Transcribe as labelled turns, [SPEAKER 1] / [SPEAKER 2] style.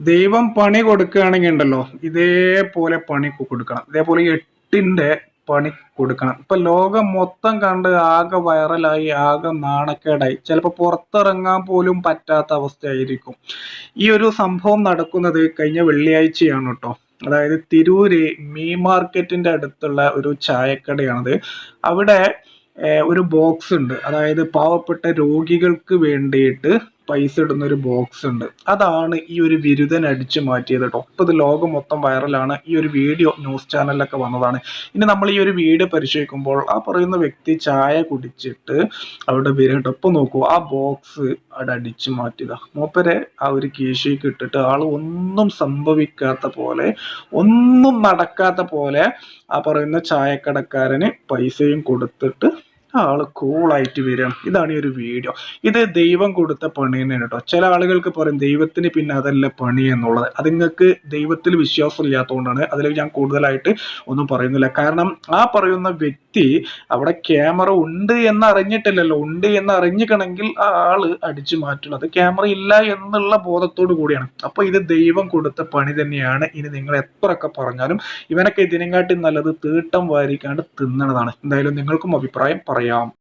[SPEAKER 1] ദൈവം പണി കൊടുക്കുകയാണെങ്കിൽ ഉണ്ടല്ലോ ഇതേപോലെ പണി കൊടുക്കണം. ഇതേപോലെ എട്ടിന്റെ പണി കൊടുക്കണം. ഇപ്പൊ ലോകം മൊത്തം കണ്ട് ആകെ വൈറലായി ആകെ നാണക്കേടായി. ചിലപ്പോൾ പുറത്തിറങ്ങാൻ പോലും പറ്റാത്ത അവസ്ഥയായിരിക്കും. ഈ ഒരു സംഭവം നടക്കുന്നത് കഴിഞ്ഞ വെള്ളിയാഴ്ചയാണ് കേട്ടോ. അതായത് തിരൂര് മീ മാർക്കറ്റിന്റെ അടുത്തുള്ള ഒരു ചായക്കടയാണത്. അവിടെ ഒരു ബോക്സ് ഉണ്ട്. അതായത് പാവപ്പെട്ട രോഗികൾക്ക് വേണ്ടിയിട്ട് പൈസ ഇടുന്ന ഒരു ബോക്സ് ഉണ്ട്. അതാണ് ഈ ഒരു ബിരുദൻ അടിച്ചു മാറ്റിയത് കേട്ടോ ഇപ്പൊ ഇത് ലോകം മൊത്തം വൈറലാണ് ഈ ഒരു വീഡിയോ ന്യൂസ് ചാനലിലൊക്കെ വന്നതാണ്. ഇനി നമ്മൾ ഈ ഒരു വീഡിയോ പരിശോധിക്കുമ്പോൾ ആ പറയുന്ന വ്യക്തി ചായ കുടിച്ചിട്ട് അവിടെ വിരട്ട് ഇപ്പൊ നോക്കൂ ആ ബോക്സ് അവിടെ അടിച്ചു മാറ്റിയതാ. മൂപ്പരെ ആ ഒരു കീശയ്ക്ക് ഇട്ടിട്ട് ആൾ ഒന്നും സംഭവിക്കാത്ത പോലെ ഒന്നും നടക്കാത്ത പോലെ ആ പറയുന്ന ചായക്കടക്കാരന് പൈസയും കൊടുത്തിട്ട് ആൾ കൂളായിട്ട് വരും. ഇതാണ് ഈ ഒരു വീഡിയോ ഇത് ദൈവം കൊടുത്ത പണി തന്നെയാണ് കേട്ടോ ചില ആളുകൾക്ക് പറയും ദൈവത്തിന് പിന്നെ അതല്ല പണി എന്നുള്ളത്. അത് നിങ്ങൾക്ക് ദൈവത്തിൽ വിശ്വാസം ഇല്ലാത്തതുകൊണ്ടാണ് അതിൽ ഞാൻ കൂടുതലായിട്ട് ഒന്നും പറയുന്നില്ല. കാരണം ആ പറയുന്ന വ്യക്തി അവിടെ ക്യാമറ ഉണ്ട് എന്ന് അറിഞ്ഞിട്ടില്ലല്ലോ ഉണ്ട് എന്ന് അറിഞ്ഞിക്കണമെങ്കിൽ ആ ആൾ അടിച്ചു അത് ക്യാമറ ഇല്ല എന്നുള്ള ബോധത്തോടു കൂടിയാണ്. അപ്പൊ ഇത് ദൈവം കൊടുത്ത പണി തന്നെയാണ്. ഇനി നിങ്ങൾ എത്രയൊക്കെ പറഞ്ഞാലും ഇവനൊക്കെ ഇതിനെക്കാട്ടി നല്ലത് തീട്ടം വാരിക്കാണ്ട് തിന്നണതാണ്. എന്തായാലും നിങ്ങൾക്കും അഭിപ്രായം പറയാം.